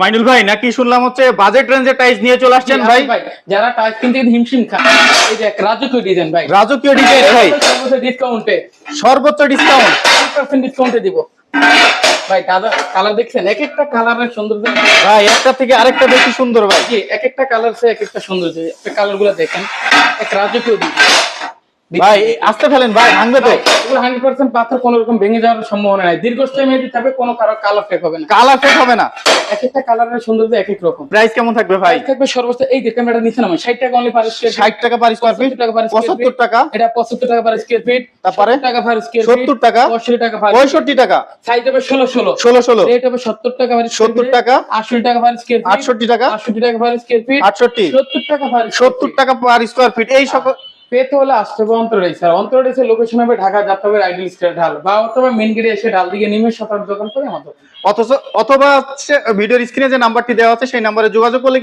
মাইনুল ভাই নাকি শুনলাম হচ্ছে বাজেট রেঞ্জের টাইস নিয়ে চলে আসছেন ভাই? যারা টাইপ কিনতে হিমশিম খায় এই যে রাজকীয় ডিজাইন ভাই। রাজকীয় ডিজাইন ভাই। সর্বোচ্চ ডিসকাউন্টে সর্বোচ্চ ডিসকাউন্ট পার্সেন্ট ডিসকাউন্টে দিব। ভাই দাদা কালার দেখছেন? এক একটা কালারের সৌন্দর্য। ভাই একটা থেকে আরেকটা বেশি সুন্দর ভাই। জি এক একটা কালার সে এক একটা সৌন্দর্য। কালারগুলো দেখেন। এক রাজকীয় ডিজাইন ভাই আসতে ফেলেন ভাই ভাঙবে তো। এগুলো হান্ড্রেড পার্সেন্ট পাথর কোনো রকম ভেঙে যাওয়ার সম্ভাবনা নাই। দীর্ঘস্থায়ী মেয়েদের থাকবে কোনো কারও কালার ফেক হবে না। কালার ফেক হবে না। এক একটা কালারের সৌন্দর্য এক এক রকম প্রাইস কেমন থাকবে ভাই থাকবে সর্বোচ্চ এই যে ক্যামেরাটা নিচে নামাই ষাট টাকা অনলি পার স্কোয়ার টাকা পার স্কোয়ার ফিট টাকা square টাকা এটা পঁচাত্তর টাকা পার স্কোয়ার ফিট তারপরে? টাকা পার স্কোয়ার 70 টাকা? পঁয়ষট্টি টাকা পার পঁয়ষট্টি টাকা সাইজ হবে ষোলো ষোলো ষোলো ষোলো রেট হবে সত্তর টাকা পার 70 টাকা? আটষট্টি টাকা পার স্কোয়ার ফিট আটষট্টি টাকা আটষট্টি টাকা পার স্কোয়ার ফিট আটষট্টি সত্তর টাকা পার সত্তর টাকা পার স্কোয়ার ফিট এই সকল পেতে হলে আসতে হবে অন্তরে স্যার। অন্তরে এসে লোকেশন হবে ঢাকা যাতে হবে আইডিয়াল স্টার ঢাল, বা অথবা মেন গেটে এসে ঢাল দিকে নেমে শতাংশ দোকান করে আমাদের। অথচ, অথবা ভিডিওর স্ক্রিনে যে নাম্বারটি দেওয়া আছে, সেই নাম্বারে যোগাযোগ করলে